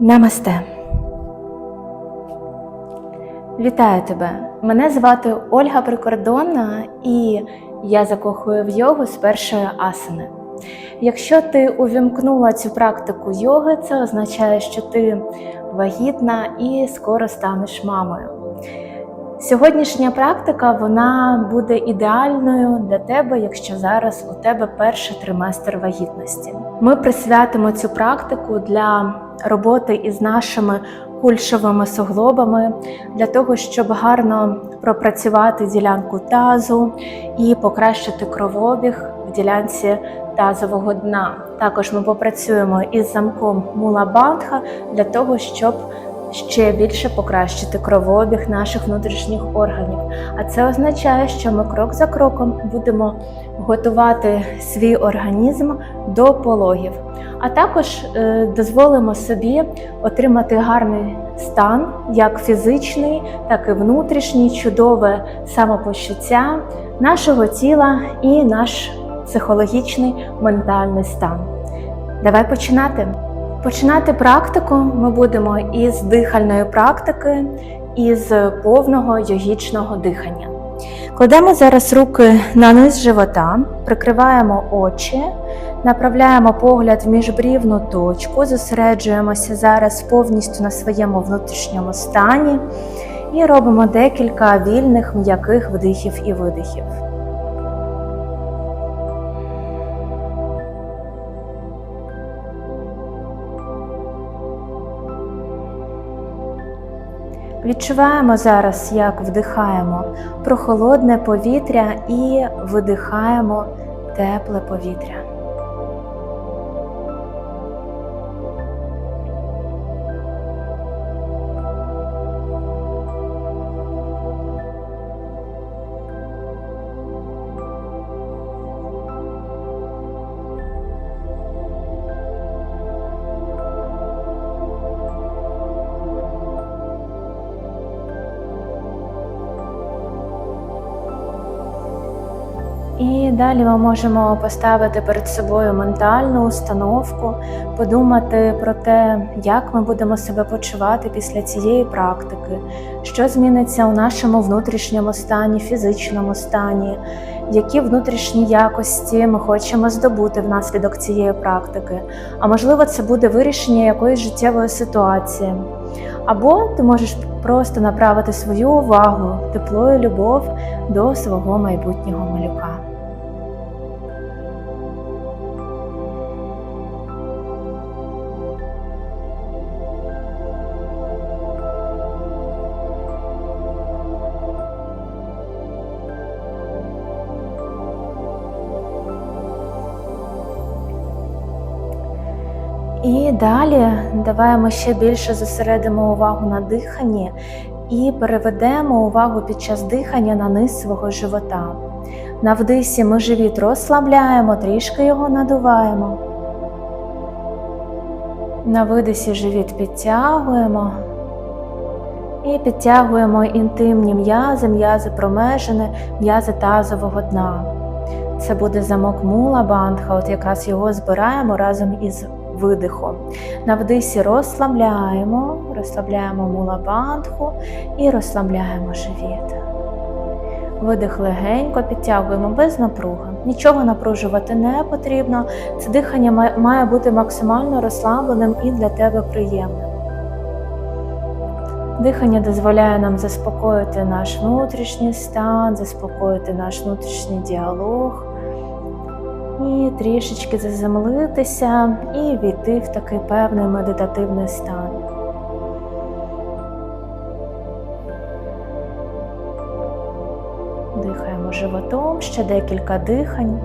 Намасте. Вітаю тебе! Мене звати Ольга Прикордонна і я закохую в йогу з першої асани. Якщо ти увімкнула цю практику йоги, це означає, що ти вагітна і скоро станеш мамою. Сьогоднішня практика вона буде ідеальною для тебе, якщо зараз у тебе перший триместр вагітності. Ми присвятимо цю практику для роботи із нашими кульшовими суглобами, для того, щоб гарно пропрацювати ділянку тазу і покращити кровообіг в ділянці тазового дна. Також ми попрацюємо із замком мула бандха для того, щоб ще більше покращити кровообіг наших внутрішніх органів. А це означає, що ми крок за кроком будемо готувати свій організм до пологів, а також е, дозволимо собі отримати гарний стан, як фізичний, так і внутрішній, чудове самопочуття нашого тіла і наш психологічний ментальний стан. Давай починати. Починати практику ми будемо із дихальної практики, із повного йогічного дихання. Кладемо зараз руки на низ живота, прикриваємо очі, направляємо погляд в міжбрівну точку, зосереджуємося зараз повністю на своєму внутрішньому стані і робимо декілька вільних м'яких вдихів і видихів. Відчуваємо зараз, як вдихаємо прохолодне повітря і видихаємо тепле повітря. Далі ми можемо поставити перед собою ментальну установку, подумати про те, як ми будемо себе почувати після цієї практики, що зміниться у нашому внутрішньому стані, фізичному стані, які внутрішні якості ми хочемо здобути внаслідок цієї практики. А можливо, це буде вирішення якоїсь життєвої ситуації. Або ти можеш просто направити свою увагу, тепло і любов до свого майбутнього малюка. І далі давай ми ще більше зосередимо увагу на диханні і переведемо увагу під час дихання на низ свого живота. На вдисі ми живіт розслабляємо, трішки його надуваємо. На видисі живіт підтягуємо і підтягуємо інтимні м'язи, м'язи промежини, м'язи тазового дна. Це буде замок мула бандха, от якраз його збираємо разом із видихом. На вдисі розслабляємо, розслабляємо мула бандху і розслабляємо живіт. Видих легенько підтягуємо без напруги. Нічого напружувати не потрібно. Це дихання має бути максимально розслабленим і для тебе приємним. Дихання дозволяє нам заспокоїти наш внутрішній стан, заспокоїти наш внутрішній діалог. І трішечки заземлитися і війти в такий певний медитативний стан. Дихаємо животом ще декілька дихань.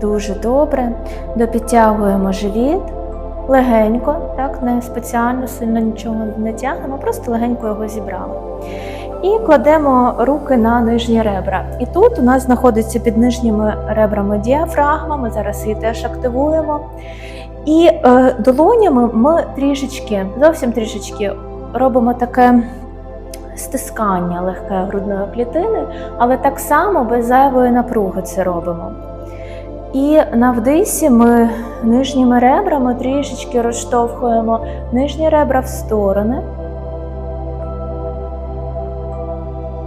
Дуже добре. Допідтягуємо живіт легенько, так, не спеціально сильно нічого не тягнемо, просто легенько його зібрали. І кладемо руки на нижні ребра. І тут у нас знаходиться під нижніми ребрами діафрагма, ми зараз її теж активуємо. І е, долонями ми трішечки, зовсім трішечки робимо таке стискання легке грудної клітини, але так само без зайвої напруги це робимо. І на вдисі ми нижніми ребрами трішечки розштовхуємо нижні ребра в сторони,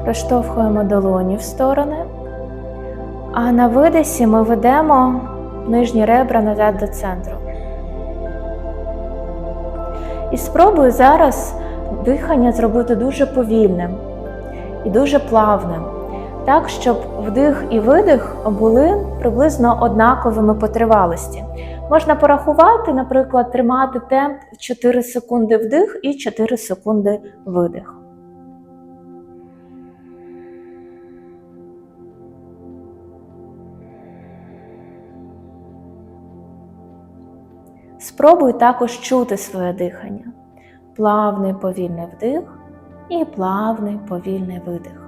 розштовхуємо долоні в сторони, а на видисі ми ведемо нижні ребра назад до центру. І спробую зараз дихання зробити дуже повільним і дуже плавним, так, щоб вдих і видих були приблизно однаковими по тривалості. Можна порахувати, наприклад, тримати темп 4 секунди вдих і 4 секунди видих. Спробуй також чути своє дихання. Плавний повільний вдих і плавний повільний видих.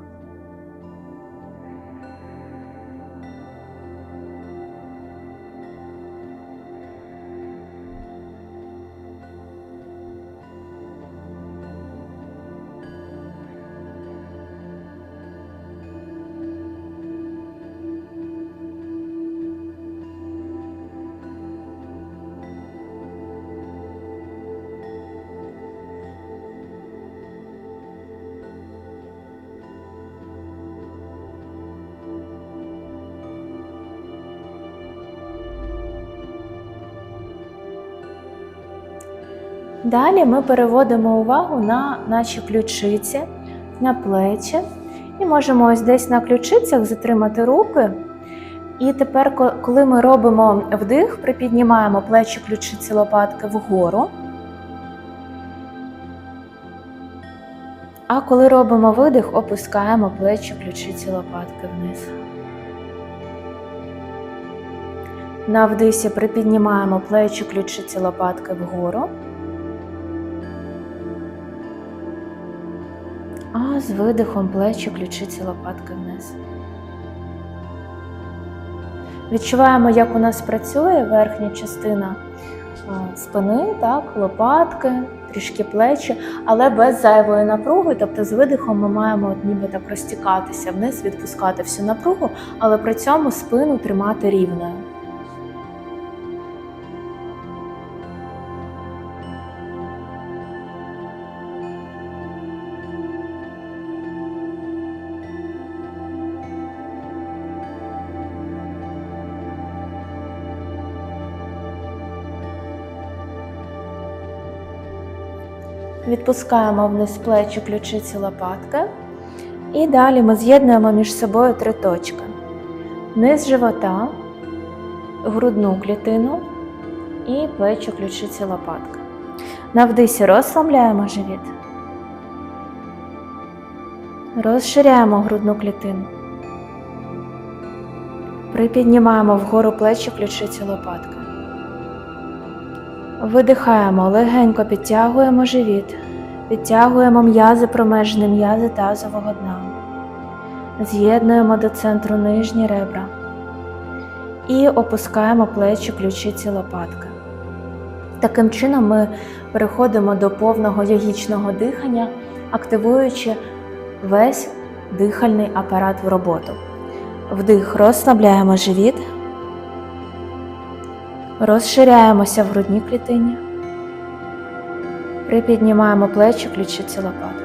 Далі ми переводимо увагу на наші ключиці, на плечі. І можемо ось десь на ключицях затримати руки. І тепер, коли ми робимо вдих, припіднімаємо плечі ключиці лопатки вгору. А коли робимо видих, опускаємо плечі ключиці лопатки вниз. На вдисі припіднімаємо плечі ключиці лопатки вгору. А з видихом плечі ключиці лопатки вниз. Відчуваємо, як у нас працює верхня частина спини, так, лопатки, трішки плечі, але без зайвої напруги. Тобто з видихом ми маємо от ніби так розтікатися вниз, відпускати всю напругу, але при цьому спину тримати рівною. Відпускаємо вниз плечі, ключиці лопатки. І далі ми з'єднуємо між собою три точки: низ живота, грудну клітину і плечі ключиці лопатки. На вдисі розслабляємо живіт. Розширяємо грудну клітину. Припіднімаємо вгору плечі ключиці лопатки. Видихаємо, легенько підтягуємо живіт, підтягуємо м'язи промежні м'язи тазового дна. З'єднуємо до центру нижні ребра і опускаємо плечі ключиці лопатки. Таким чином ми переходимо до повного йогічного дихання, активуючи весь дихальний апарат в роботу. Вдих, розслабляємо живіт. Розширяємося в грудній клітині. Припіднімаємо плечі, ключиці лопатки.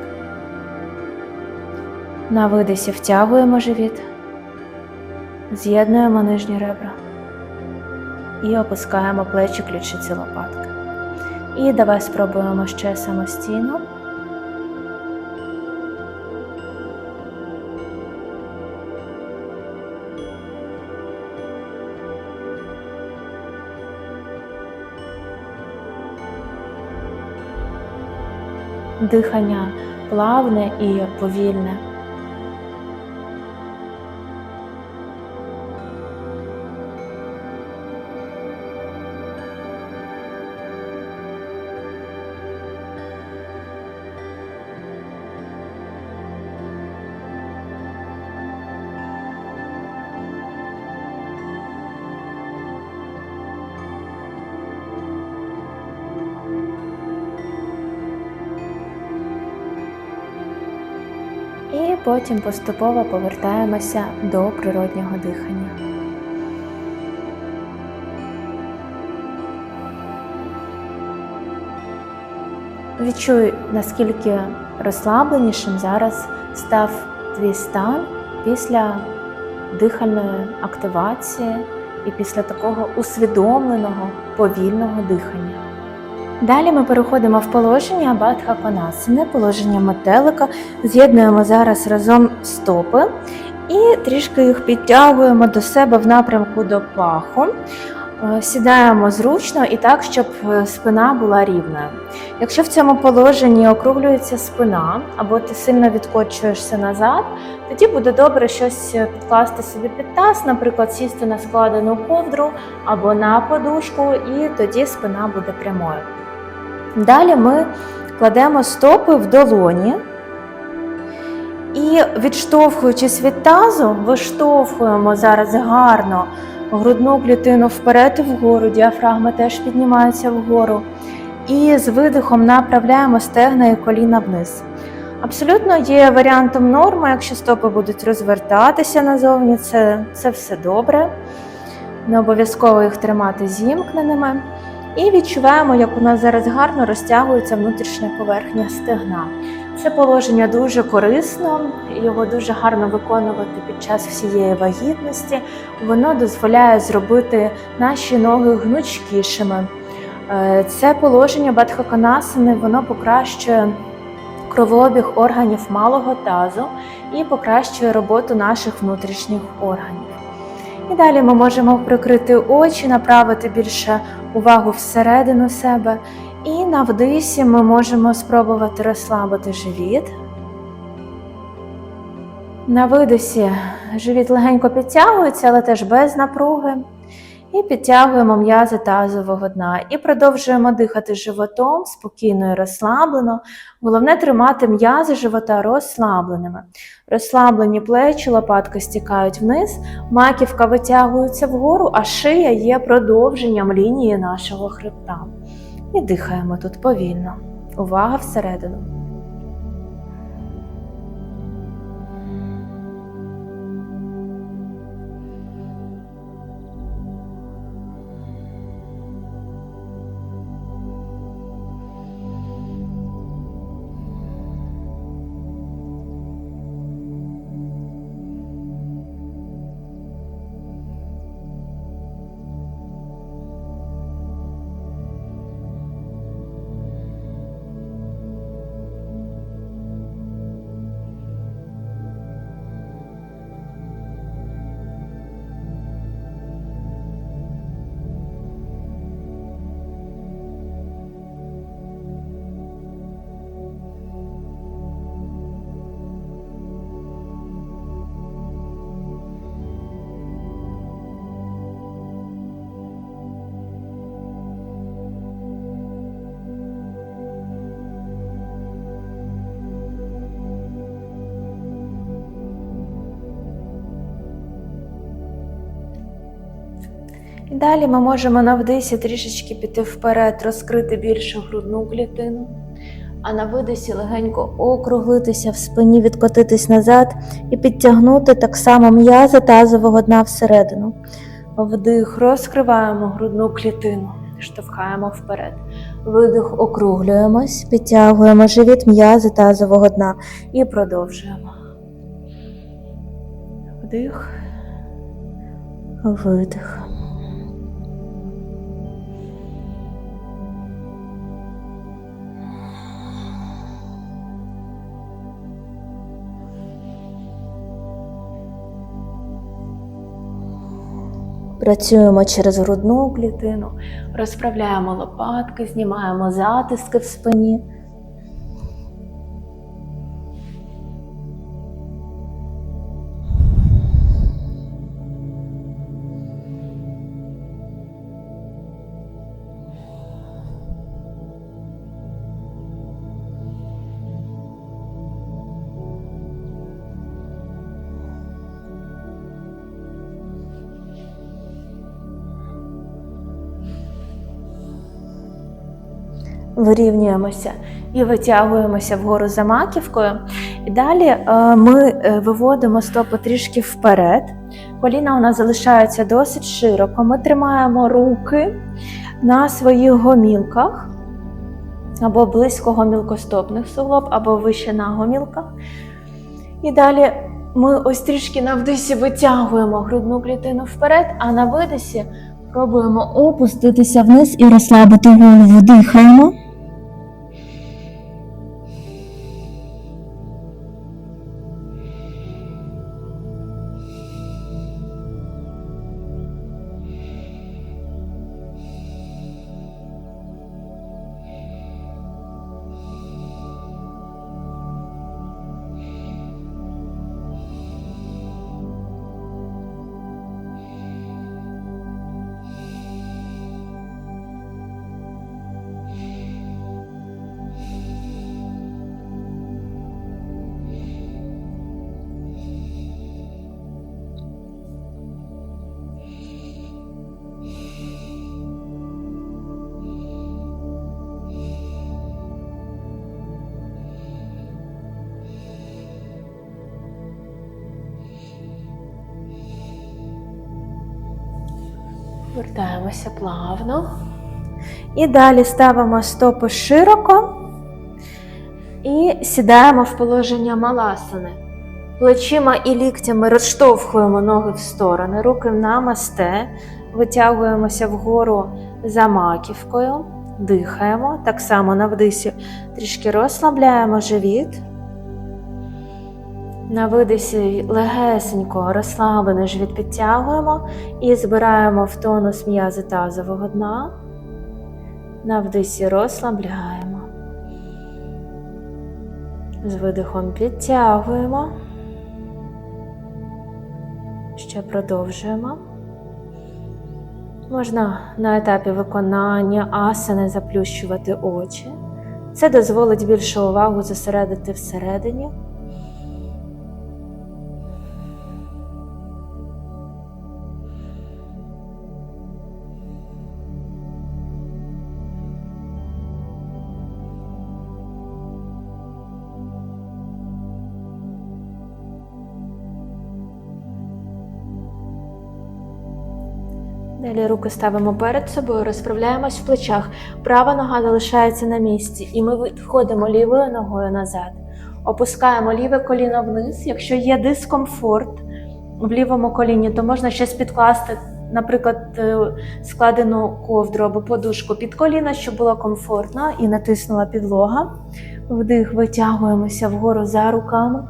На видисі втягуємо живіт, з'єднуємо нижні ребра і опускаємо плечі, ключиці лопатки. І давай спробуємо ще самостійно. Дихання плавне і повільне. Потім поступово повертаємося до природнього дихання. Відчуй, наскільки розслабленішим зараз став твій стан після дихальної активації і після такого усвідомленого повільного дихання. Далі ми переходимо в положення Бадха Конасини, положення метелика. З'єднуємо зараз разом стопи і трішки їх підтягуємо до себе в напрямку до паху. Е, Сідаємо зручно і так, щоб е, спина була рівною. Якщо в цьому положенні округлюється спина, або ти сильно відкочуєшся назад, тоді буде добре щось е, підкласти собі під таз, наприклад, сісти на складену ковдру або на подушку, і тоді спина буде прямою. Далі ми кладемо стопи в долоні і, відштовхуючись від тазу, виштовхуємо зараз гарно грудну клітину вперед і вгору, діафрагма теж піднімається вгору. І з видихом направляємо стегна і коліна вниз. Абсолютно є варіантом норми, якщо стопи будуть розвертатися назовні, це, це все добре. Не обов'язково їх тримати зімкненими. І відчуваємо, як у нас зараз гарно розтягується внутрішня поверхня стегна. Це положення дуже корисно, його дуже гарно виконувати під час всієї вагітності. Воно дозволяє зробити наші ноги гнучкішими. Е, Це положення Бадхаканасани, воно покращує кровообіг органів малого тазу і покращує роботу наших внутрішніх органів. І далі ми можемо прикрити очі, направити більше увагу всередину себе. І на вдисі ми можемо спробувати розслабити живіт. На видисі живіт легенько підтягується, але теж без напруги. І підтягуємо м'язи тазового дна. І продовжуємо дихати животом спокійно і розслаблено. Головне тримати м'язи живота розслабленими. Розслаблені плечі, лопатки стікають вниз, маківка витягується вгору, а шия є продовженням лінії нашого хребта. І дихаємо тут повільно. Увага всередину. І далі ми можемо на вдисі трішечки піти вперед, розкрити більше грудну клітину, а на видисі легенько округлитися в спині, відкотитись назад і підтягнути так само м'язи тазового дна всередину. Вдих, розкриваємо грудну клітину, штовхаємо вперед. Видих, округлюємось, підтягуємо живіт м'язи тазового дна і продовжуємо. Вдих, видих. Працюємо через грудну клітину, розправляємо лопатки, знімаємо затиски в спині. Вирівнюємося і витягуємося вгору за маківкою. І далі е, ми е, виводимо стопу трішки вперед. Коліна у нас залишаються досить широко. Ми тримаємо руки на своїх гомілках або близько гомілкостопних суглоб, або вище на гомілках. І далі ми ось трішки на вдисі витягуємо грудну клітину вперед, а на видисі пробуємо опуститися вниз і розслабити голову. Дихаємо. Вертаємося плавно. І далі ставимо стопи широко і сідаємо в положення маласани. Плечима і ліктями розштовхуємо ноги в сторони, руки на масте, витягуємося вгору за маківкою, дихаємо. Так само на вдисі трішки розслабляємо живіт. На видисі легесенько розслаблений живіт підтягуємо і збираємо в тонус м'язи тазового дна. На вдисі розслабляємо. З видихом підтягуємо. Ще продовжуємо. Можна на етапі виконання асани заплющувати очі. Це дозволить більше увагу зосередити всередині. Далі руки ставимо перед собою, розправляємось в плечах. Права нога залишається на місці, і ми відходимо лівою ногою назад. Опускаємо ліве коліно вниз. Якщо є дискомфорт в лівому коліні, то можна щось підкласти, наприклад, е, складену ковдру або подушку під коліно, щоб було комфортно, і натиснула підлога. Вдих, витягуємося вгору за руками.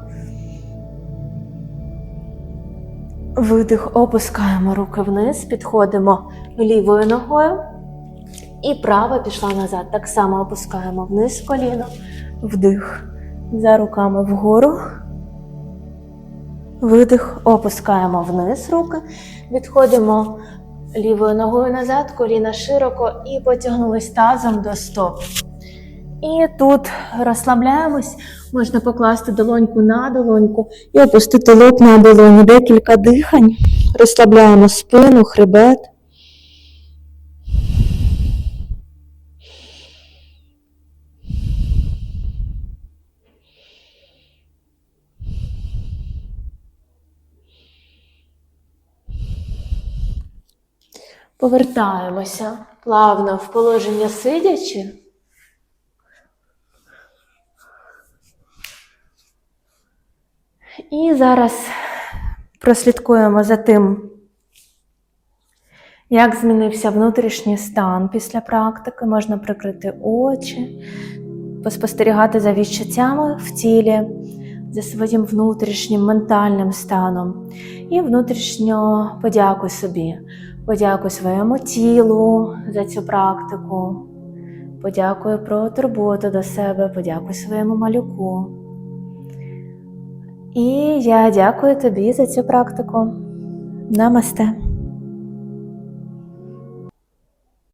Видих, опускаємо руки вниз, підходимо лівою ногою. І права пішла назад. Так само опускаємо вниз коліно, вдих за руками вгору. Видих, опускаємо вниз руки, відходимо лівою ногою назад, коліна широко і потягнулись тазом до стоп. І тут розслабляємось, можна покласти долоньку на долоньку і опустити лоб на долоні. Декілька дихань. Розслабляємо спину, хребет. Повертаємося плавно в положення сидячи. І зараз прослідкуємо за тим, як змінився внутрішній стан після практики. Можна прикрити очі, поспостерігати за відчуттями в тілі, за своїм внутрішнім ментальним станом. І внутрішньо подякуй собі, подякуй своєму тілу за цю практику. Подякуй про турботу до себе, подякуй своєму малюку. І я дякую тобі за цю практику. Намасте.